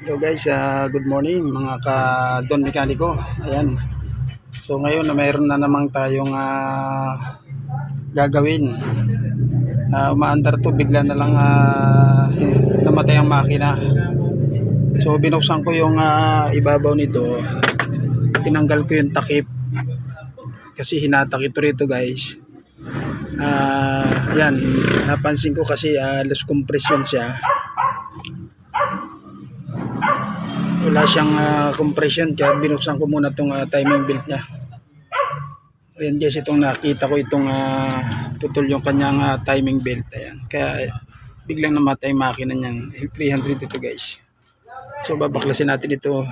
Hello guys, ah, good morning mga ka-Don Mekaniko. Ayan. So ngayon na mayroon na namang tayong ah, gagawin. Na umaandar to, bigla na lang ah, namatay ang makina. So binuksan ko yung ah, ibabaw nito. Tinanggal ko yung takip. Kasi hinatak ito rito guys. Ah, yan, napansin ko kasi ah, loose compression siya. Wala siyang ah, compression kaya binuksan ko muna itong timing belt niya. Ayan guys itong nakita ko itong ah, putol yung kanyang ah, timing belt. Ayan kaya biglang namatay makina niyang L300 ito guys. So babaklasin natin ito.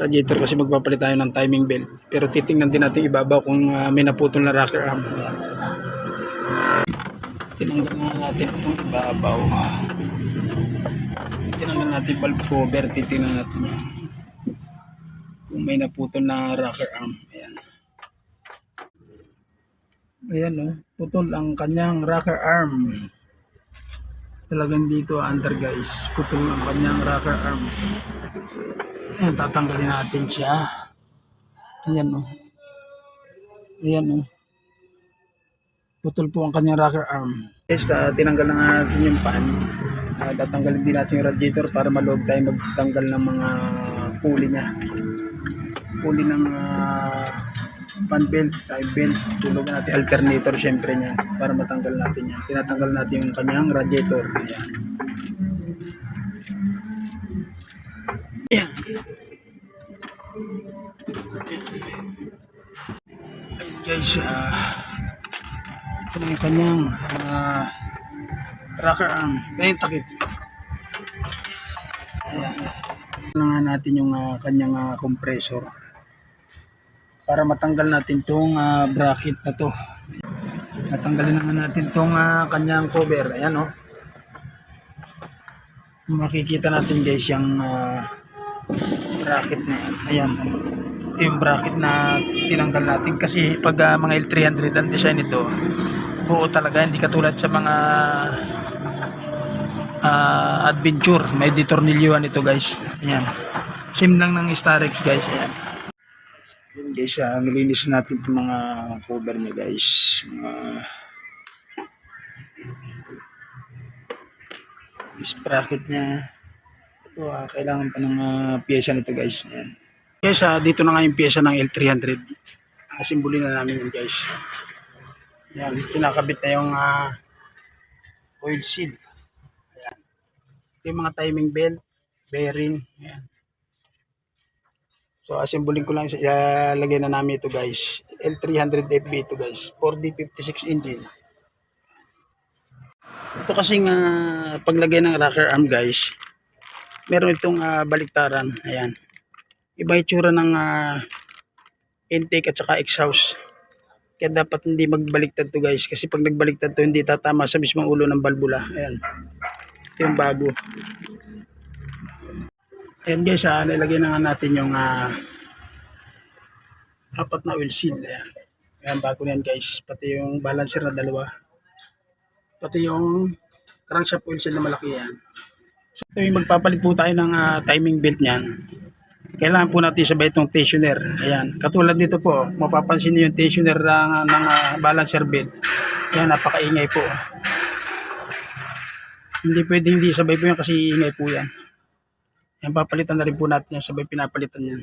Radiator kasi magpapalit tayo ng timing belt. Pero titingnan din natin ibabaw kung ah, may naputol na rocker arm. Ayan. tinanggal nga natin itong ibabaw tinanggal natin valve cover, titingnan natin yan. Kung may naputol na rocker arm. Ayan. Ayan o, putol ang kanyang rocker arm. Talagang dito under guys, putol ang kanyang rocker arm. Ayan, tatanggalin natin siya. Ayan o. Ayan o. Putol po ang kanyang rocker arm. Guys, ah, tinanggal na nga natin yung pan. Ah, tatanggalin din natin yung radiator para maluwag tayo magtanggal ng mga pulley niya. Pulley ng ah, fan belt, side belt. Tulog natin alternator syempre niyan para matanggal natin yan. Tinatanggal natin yung kanyang radiator. Ayan. Ayan. Ayan guys, ah ito na yung kanyang ah, rocker arm. Ayan, takip. Ayan. Na nga natin yung ah, kanyang ah, compressor. Para matanggal natin tong ah, bracket na to. Natanggalin na nga natin tong ah, kanyang cover. Ayan. Oh. Makikita natin guys yung ah, bracket na yan. Ayan. Ito yung bracket na tinanggal natin. Kasi pag ah, mga L300 ang design nito, buo talaga. Hindi katulad sa mga ah, adventure. May detornilyuhan ito guys. Ayan. Same lang ng Starex guys. Ayan. Ayan guys, ah, nilinis natin itong mga cover niya guys. Mga sprocket niya. Ito, ah, kailangan pa ng ah, pyesa nito guys. Ayan. Guys, ah, dito na nga yung pyesa ng L300. Uh, simbolin na namin yun guys. Ayan, kinakabit na yung ah, oil seal. Ito yung mga timing belt, bearing. Ayan. So, assemblin ko lang, ilalagay na namin ito guys. L300FB ito guys. 4D56 engine. Ito kasing ah, paglagay ng rocker arm guys. Meron itong ah, baliktaran. Ayan. Iba itsura ng ah, intake at saka exhaust. Kaya dapat hindi magbaliktad to guys. Kasi pag nagbaliktad to, hindi tatama sa mismong ulo ng balbula. Ayan. Ito yung bago. Ayan guys, ah, nilagay na nga natin yung ah, apat na oil seal. Ayan. Ayan, bago na yan guys. Pati yung balancer na dalawa. Pati yung crankshaft oil seal na malaki yan. So ito yung magpapalit po tayo ng ah, timing belt niyan. Kailangan po natin sabay itong tensioner. Ayan. Katulad dito po, mapapansin niyo yung tensioner ng, ng ah, balancer belt. Ayan, napakaingay po. Hindi pwedeng hindi sabay po yan kasi ingay po yan. Yan, papalitan na rin po natin yan. Sabay pinapalitan yan.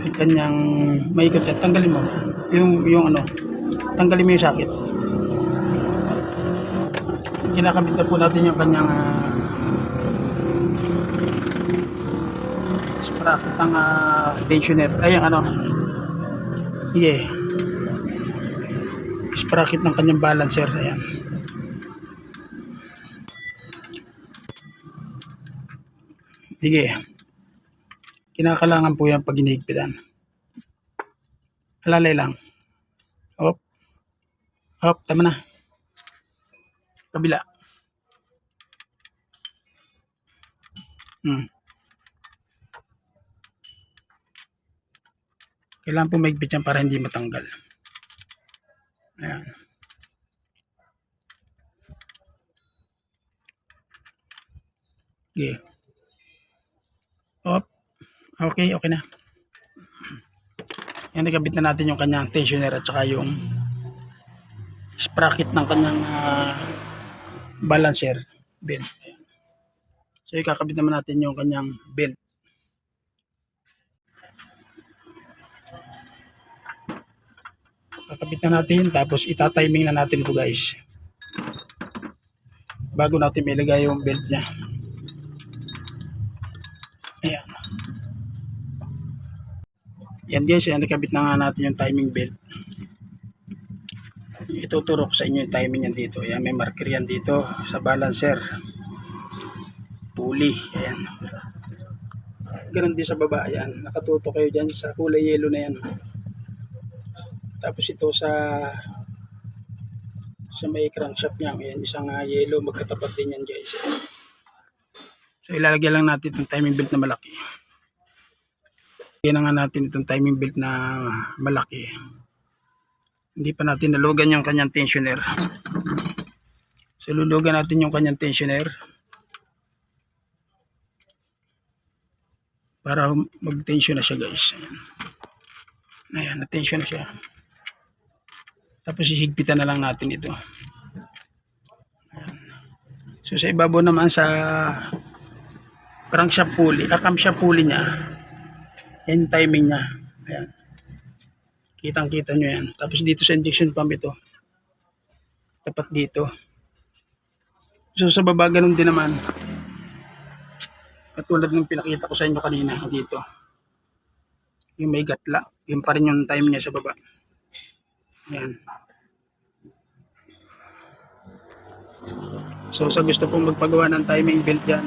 May kanyang, may ikot yan. Tanggalin mo. Yung, yung ano, tanggalin mo yung sakit. Kinakabit na po natin yung kanyang uh, sprocket ng uh, tensioner. Ay, yung ano, yeah. Sprocket ng kanyang balancer. Ayan. Sige. Kinakalangan po yan pag hinihigpitan. Alalay lang. Hop. Hop, tama na. Kabila. Hmm. Kailangan po maigpit yan para hindi matanggal. Ayan. Okay. Op. Okay, okay na. Yan, nakabit na natin yung kanyang tensioner at saka yung sprocket ng kanyang ah, balancer belt. So, ikakabit naman natin yung kanyang belt. Kakabit na natin, tapos itatiming na natin ito guys. Bago natin ilagay yung belt niya. Ayan. Yan guys, yan nakabit na nga natin yung timing belt. Ituturo ko sa inyo yung timing yan dito. Ayan, may marker yan dito sa balancer. Pulley. Ayan. Ganun din sa baba. Ayan. Nakatuto kayo dyan sa kulay yellow na yan. Tapos ito sa sa may crankshaft niya. Ayan, isang ah, yellow. Magkatapat din yan guys. So ilalagay lang natin itong timing belt na malaki. Lagyan na natin itong timing belt na malaki. Hindi pa natin nalugan yung kanyang tensioner. So lulugan natin yung kanyang tensioner. Para mag-tension na siya guys. Ayan. Na-tension na siya. Tapos hihigpitan na lang natin ito. Ayan. So sa ibabaw naman sa crankshaft pulley, ah, camshaft pulley niya, yan timing niya. Ayan. Kitang kita nyo yan. Tapos dito sa injection pump ito. Tapat dito. So sa baba ganun din naman. Katulad ng pinakita ko sa inyo kanina dito. Yung may gatla. Yung pa rin yung time niya sa baba. Ayan. So sa gusto pong magpagawa ng timing belt dyan,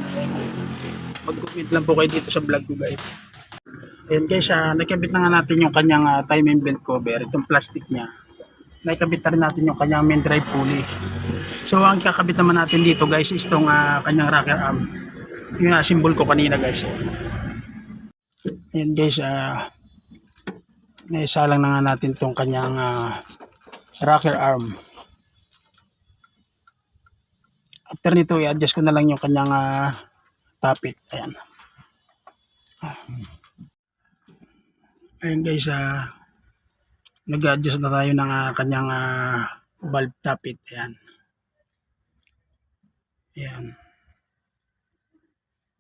mag-comment lang po kayo dito sa vlog ko guys. Ayan guys, uh, nakabit na nga natin yung kanyang ah, timing belt cover, itong plastic niya. Nakabit na rin natin yung kanyang main drive pulley. So ang kakabit naman natin dito guys is itong ah, kanyang rocker arm. Yung uh, symbol ko kanina guys. Ayan guys, uh, naisalang na nga natin itong kanyang ah, rocker arm. After nito, i-adjust ko na lang yung kanyang ah, tapit. Ayan. Ayan guys, ah, nag-adjust na tayo ng ah, kanyang ah, valve tapit. Ayan. Ayan.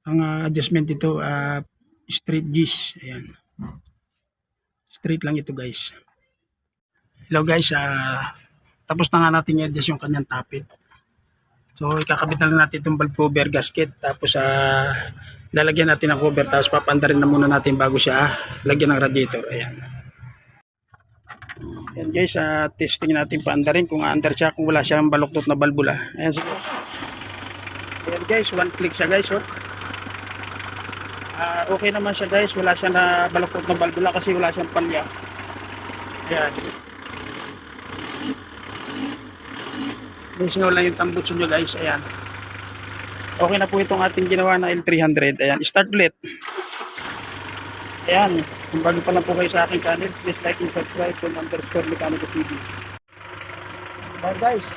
Ang ah, adjustment ito, ah, straight G's. Ayan. Straight lang ito guys. Hello guys, ah, tapos na nga natin i-adjust yung kanyang tapit. So ikakabit na lang natin itong valve cover gasket tapos ah lalagyan natin ng cover tapos papandarin na muna natin bago siya ah, lagyan ng radiator. Ayan. Ayan guys, ah, testing natin paandarin kung aandar siya kung wala siyang baluktot na balbula. Ayan sige. Ayan guys, one click siya guys. Oh. Ah, okay naman siya guys, wala siyang na baluktot na balbula kasi wala siyang palya. Ayan. Minsan lang yung tambutso nyo guys. Ayan. Okay na po itong ating ginawa na L300. Ayan. Start ulit. Ayan. Kung bago pa lang po kayo sa aking channel, please like and subscribe to underscore Mechanico TV. Bye guys.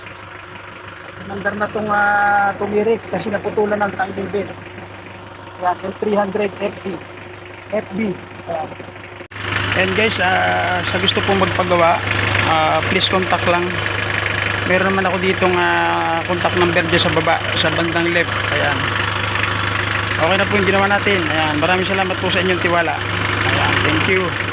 Nandar na itong uh, tumirik kasi naputulan ng tangling bit. Ayan. L300 FB. FB. Ayan. And guys, ah, sa gusto pong magpagawa, ah, please contact lang meron naman ako ditong uh, contact number dyan sa baba sa bandang left. Ayan. Okay na po yung ginawa natin. Ayan. Maraming salamat po sa inyong tiwala. Ayan. Thank you